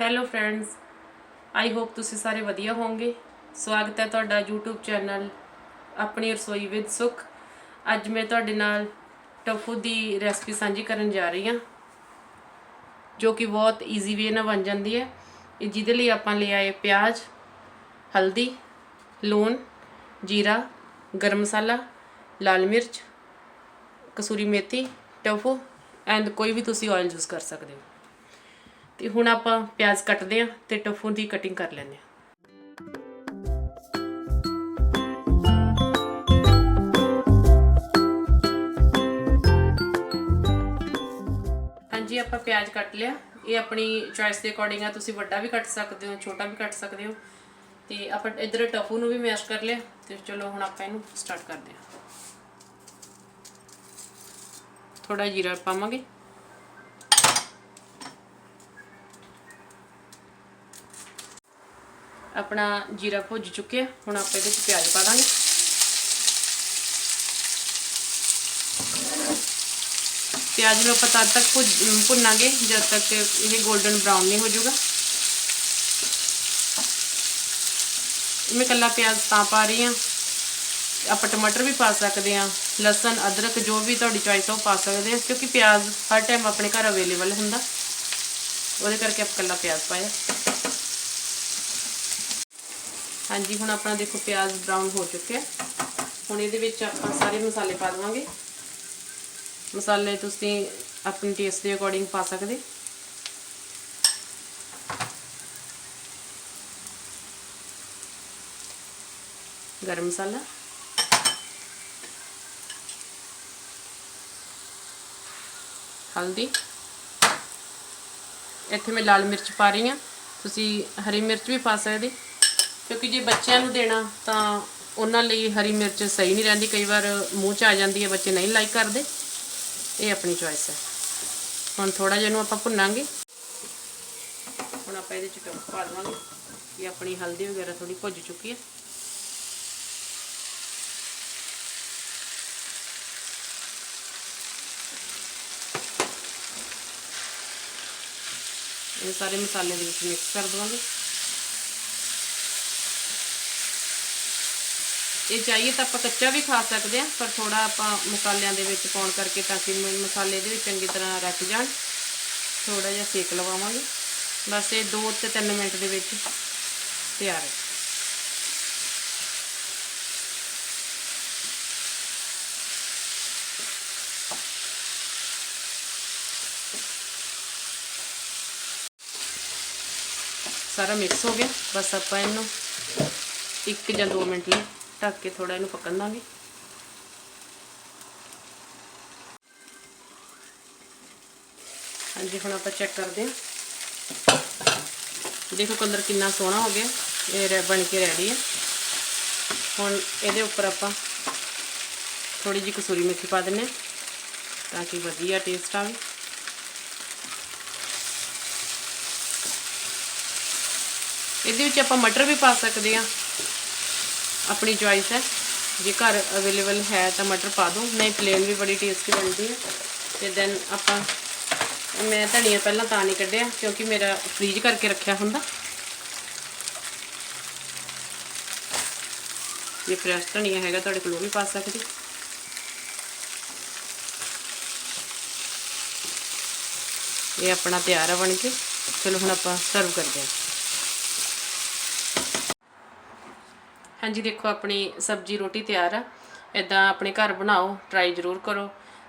Hello friends I hope ਤੁਸੀਂ ਸਾਰੇ ਵਧੀਆ ਹੋਵੋਗੇ। ਸਵਾਗਤ ਹੈ ਤੁਹਾਡਾ YouTube ਚੈਨਲ ਆਪਣੀ ਰਸੋਈ ਵਿਦ ਸੁਖ। ਅੱਜ ਮੈਂ ਤੁਹਾਡੇ ਨਾਲ ਟਫੂ ਦੀ ਰੈਸਪੀ ਸਾਂਝੀ ਕਰਨ ਜਾ ਰਹੀ ਹਾਂ, ਜੋ ਕਿ ਬਹੁਤ ਈਜ਼ੀ ਵੇ ਨਾਲ ਬਣ ਜਾਂਦੀ ਹੈ। ਜਿਹਦੇ ਲਈ ਆਪਾਂ ਲੈ ਆਏ ਪਿਆਜ਼, ਹਲਦੀ, ਲੂਣ, ਜੀਰਾ, ਗਰਮ ਮਸਾਲਾ, ਲਾਲ ਮਿਰਚ, ਕਸੂਰੀ ਮੇਥੀ ਟਫੂ ਐਂਡ ਕੋਈ ਵੀ ਤੁਸੀਂ ਆਇਲ ਯੂਜ਼ ਕਰ ਸਕਦੇ ਹੋ। ਤੇ ਹੁਣ ਆਪਾਂ ਪਿਆਜ਼ ਕੱਟਦੇ ਆਂ ਤੇ ਟਫੂ ਦੀ ਕਟਿੰਗ ਕਰ ਲੈਂਦੇ ਆਂ ਹਾਂਜੀ, ਆਪਾਂ ਪਿਆਜ਼ ਕੱਟ ਲਿਆ। ਇਹ ਆਪਣੀ ਚੋਇਸ ਦੇ ਅਕੋਰਡਿੰਗ ਆ। ਤੁਸੀਂ ਵੱਡਾ ਵੀ ਕੱਟ ਸਕਦੇ ਹੋ, ਛੋਟਾ ਵੀ ਕੱਟ ਸਕਦੇ ਹੋ। ਤੇ ਆਪਾਂ ਇਧਰ ਟਫੂ ਨੂੰ ਵੀ ਮੈਸ਼ ਕਰ ਲਿਆ। ਤੇ ਚਲੋ ਹੁਣ ਆਪਾਂ ਇਹਨੂੰ ਸਟਾਰਟ ਕਰਦੇ ਹਾਂ। ਥੋੜਾ ਜੀਰਾ ਪਾਵਾਂਗੇ। ਆਪਣਾ ਜੀਰਾ ਭੁੱਜ ਚੁੱਕਿਆ ਹੁਣ ਆਪਾਂ ਇਹਦੇ ਵਿੱਚ ਪਿਆਜ਼ ਪਾ ਦਾਂਗੇ। ਪਿਆਜ਼ ਨੂੰ ਆਪਾਂ ਤਦ ਤੱਕ ਭੁੱਜ- ਭੁੰਨਾਂਗੇ ਜਦ ਤੱਕ ਇਹ 골ਡਨ ਬਰਾਊਨ ਨਹੀਂ ਹੋ ਜਾਊਗਾ। ਮੈਂ ਕੱਲਾ ਪਿਆਜ਼ ਤਾਂ ਪਾ ਰਹੀ ਹਾਂ। ਆਪਾਂ ਟਮਾਟਰ ਵੀ ਪਾ ਸਕਦੇ ਹਾਂ। ਲਸਣ, ਅਦਰਕ, ਜੋ ਵੀ ਤੁਹਾਡੀ ਚੋਇਸ ਉਹ ਪਾ ਸਕਦੇ ਹਾਂ। ਕਿਉਂਕਿ ਪਿਆਜ਼ ਹਰ ਟਾਈਮ ਆਪਣੇ ਘਰ ਅਵੇਲੇਬਲ ਹੁੰਦਾ। ਉਹਦੇ ਕਰਕੇ ਆਪਾਂ ਕੱਲਾ ਪਿਆਜ਼ ਪਾਇਆ। ਹਾਂਜੀ, ਹੁਣ ਆਪਣਾ ਦੇਖੋ ਪਿਆਜ਼ ਬਰਾਊਨ ਹੋ ਚੁੱਕਿਆ ਹੁਣ ਇਹਦੇ ਵਿੱਚ ਆਪਾਂ ਸਾਰੇ ਮਸਾਲੇ ਪਾ ਦੇਵਾਂਗੇ। ਮਸਾਲੇ ਤੁਸੀਂ ਆਪਣੇ ਟੇਸਟ ਦੇ ਅਕੋਰਡਿੰਗ ਪਾ ਸਕਦੇ। ਗਰਮ ਮਸਾਲਾ। ਹਲਦੀ। ਇੱਥੇ ਮੈਂ ਲਾਲ ਮਿਰਚ ਪਾ ਰਹੀ ਹਾਂ। ਤੁਸੀਂ ਹਰੀ ਮਿਰਚ ਵੀ ਪਾ ਸਕਦੇ। ਕਿਉਂਕਿ ਜੇ ਬੱਚਿਆਂ ਨੂੰ ਦੇਣਾ ਤਾਂ ਉਹਨਾਂ ਲਈ ਹਰੀ ਮਿਰਚ ਸਹੀ ਨਹੀਂ ਰਹਿੰਦੀ। ਕਈ ਵਾਰ ਮੂੰਹ 'ਚ ਆ ਜਾਂਦੀ ਹੈ, ਬੱਚੇ ਨਹੀਂ ਲਾਈਕ ਕਰਦੇ। ਇਹ ਆਪਣੀ ਚੋਇਸ ਹੈ। ਹੁਣ ਥੋੜਾ ਜਿਹਾ ਇਹਨੂੰ ਆਪਾਂ ਭੁੰਨਾਂਗੇ। ਹੁਣ ਆਪਾਂ ਇਹਦੇ 'ਚ ਟੋਪ ਪਾ ਦੇਵਾਂਗੇ। ਇਹ ਆਪਣੀ ਹਲਦੀ ਵਗੈਰਾ ਥੋੜੀ ਭੁੱਜ ਚੁੱਕੀ ਹੈ। ਇਹ ਸਾਰੇ ਮਸਾਲੇ ਦੇ ਵਿੱਚ ਮਿਕਸ ਕਰ ਦਵਾਂਗੇ। ਇਹ ਚਾਹੀਏ ਤਾਂ ਆਪਾਂ ਕੱਚਾ ਵੀ ਖਾ ਸਕਦੇ ਹਾਂ, ਪਰ ਥੋੜਾ ਆਪਾਂ ਮਸਾਲਿਆਂ ਦੇ ਵਿੱਚ ਪਾਉਣ ਕਰਕੇ ਤਾਂ ਕਿ ਮਸਾਲੇ ਦੇ ਵਿੱਚ ਚੰਗੀ ਤਰ੍ਹਾਂ ਰੱਖ ਜਾਣ। ਥੋੜਾ ਜਿਹਾ ਸੇਕ ਲਵਾਵਾਂਗੇ। ਬਸ ਇਹ 2 ਤੇ 3 ਮਿੰਟ ਦੇ ਵਿੱਚ ਤਿਆਰ ਹੈ। ਸਾਰਾ ਮਿਕਸ ਹੋ ਗਿਆ। ਬਸ ਆਪਾਂ ਇਹਨੂੰ 1 ਜਾਂ 2 ਮਿੰਟ ਲਈ ਢੱਕ ਕੇ ਥੋੜਾ ਇਹਨੂੰ ਪੱਕਣ ਦਾਂਗੇ। ਹਾਂਜੀ, ਹੁਣ ਆਪਾਂ ਚੈੱਕ ਕਰਦੇ ਹਾਂ। ਦੇਖੋ ਕਲਰ ਕਿੰਨਾ ਸੋਹਣਾ ਹੋ ਗਿਆ, ਇਹ ਰੈ ਬਣ ਕੇ ਰੈਡੀ ਹੈ। ਹੁਣ ਇਹਦੇ ਉੱਪਰ ਆਪਾਂ ਥੋੜੀ ਜਿਹੀ ਕਸੂਰੀ ਮੇਥੀ ਪਾ ਦਿੰਨੇ ਹਾਂ, ਤਾਂ ਕਿ ਵਧੀਆ ਟੇਸਟ ਆਵੇ। ਇਹਦੇ ਵਿੱਚ ਆਪਾਂ ਮਟਰ ਵੀ ਪਾ ਸਕਦੇ ਹਾਂ। ਆਪਣੀ ਚੋਇਸ ਹੈ। ਜੇ ਘਰ ਅਵੇਲੇਬਲ ਹੈ ਤਾਂ ਮਟਰ ਪਾ ਦਿਓ ਨਹੀਂ ਪਲੇਨ ਵੀ ਬੜੀ ਟੇਸਟੀ ਬਣਦੀ ਹੈ। ਤੇ ਦੈਨ ਆਪਾਂ, ਮੈਂ ਧਨੀਆ ਪਹਿਲਾਂ ਤਾਂ ਨਹੀਂ ਕੱਢਿਆ, ਕਿਉਂਕਿ ਮੇਰਾ ਫ੍ਰੀਜ ਕਰਕੇ ਰੱਖਿਆ ਹੁੰਦਾ। ਜੇ ਫਰੈਸ਼ ਧਨੀਆ ਹੈਗਾ, ਤੁਹਾਡੇ ਕੋਲ ਉਹ ਵੀ ਪਾ ਸਕਦੇ। ਇਹ ਆਪਣਾ ਤਿਆਰ ਆ ਬਣ ਕੇ। ਚਲੋ ਹੁਣ ਆਪਾਂ ਸਰਵ ਕਰਦੇ ਹਾਂ। ਹਾਂਜੀ, ਦੇਖੋ, ਆਪਣੀ ਸਬਜੀ, ਰੋਟੀ ਤਿਆਰ ਆ। ਇਦਾਂ ਆਪਣੇ ਘਰ ਬਣਾਓ ਟਰਾਈ ਜ਼ਰੂਰ ਕਰੋ।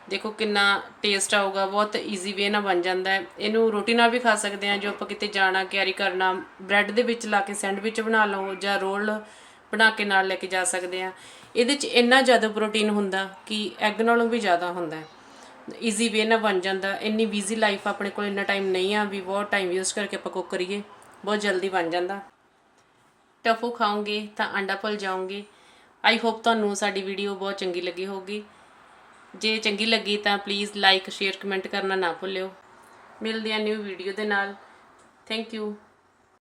ਦੇਖੋ, ਕਿੰਨਾ ਟੇਸਟ ਆਊਗਾ, ਬਹੁਤ ਈਜ਼ੀ ਵੇ ਨਾਲ ਬਣ ਜਾਂਦਾ ਹੈ। ਇਹਨੂੰ ਰੋਟੀ ਨਾਲ ਵੀ ਖਾ ਸਕਦੇ ਆ ਜੋ ਆਪਾਂ ਕਿਤੇ ਜਾਣਾ ਕੈਰੀ ਕਰਨਾ ਬ੍ਰੈਡ ਦੇ ਵਿੱਚ ਲਾ ਕੇ ਸੈਂਡਵਿਚ ਬਣਾ ਲਓ, ਜਾਂ ਰੋਲ ਬਣਾ ਕੇ ਨਾਲ ਲੈ ਕੇ ਜਾ ਸਕਦੇ ਆ ਇਹਦੇ 'ਚ ਇੰਨਾ ਜ਼ਿਆਦਾ ਪ੍ਰੋਟੀਨ ਹੁੰਦਾ ਕਿ ਐਗ ਨਾਲੋਂ ਵੀ ਜ਼ਿਆਦਾ ਹੁੰਦਾ ਹੈ। ਈਜ਼ੀ ਵੇ ਨਾਲ ਬਣ ਜਾਂਦਾ। ਇੰਨੀ ਬਿਜ਼ੀ ਲਾਈਫ ਆਪਣੇ ਕੋਲ ਇੰਨਾ ਟਾਈਮ ਨਹੀਂ ਆ, ਵੀ ਬਹੁਤ ਟਾਈਮ ਵੇਸਟ ਕਰਕੇ ਆਪਾਂ ਕੁੱਕ ਕਰੀਏ। ਬਹੁਤ ਜਲਦੀ ਬਣ ਜਾਂਦਾ। ਟਫੂ ਖਾਓਗੇ ਤਾਂ ਅੰਡਾ ਭੁੱਲ ਜਾਓਗੇ ਆਈ ਹੋਪ ਤੁਹਾਨੂੰ ਸਾਡੀ ਵੀਡੀਓ ਬਹੁਤ ਚੰਗੀ ਲੱਗੀ ਹੋਊਗੀ। ਜੇ ਚੰਗੀ ਲੱਗੀ ਤਾਂ ਪਲੀਜ਼ ਲਾਈਕ ਸ਼ੇਅਰ ਕਮੈਂਟ ਕਰਨਾ ਨਾ ਭੁੱਲਿਓ। ਮਿਲਦੇ ਹਾਂ ਨਿਊ ਵੀਡੀਓ ਦੇ ਨਾਲ। Thank you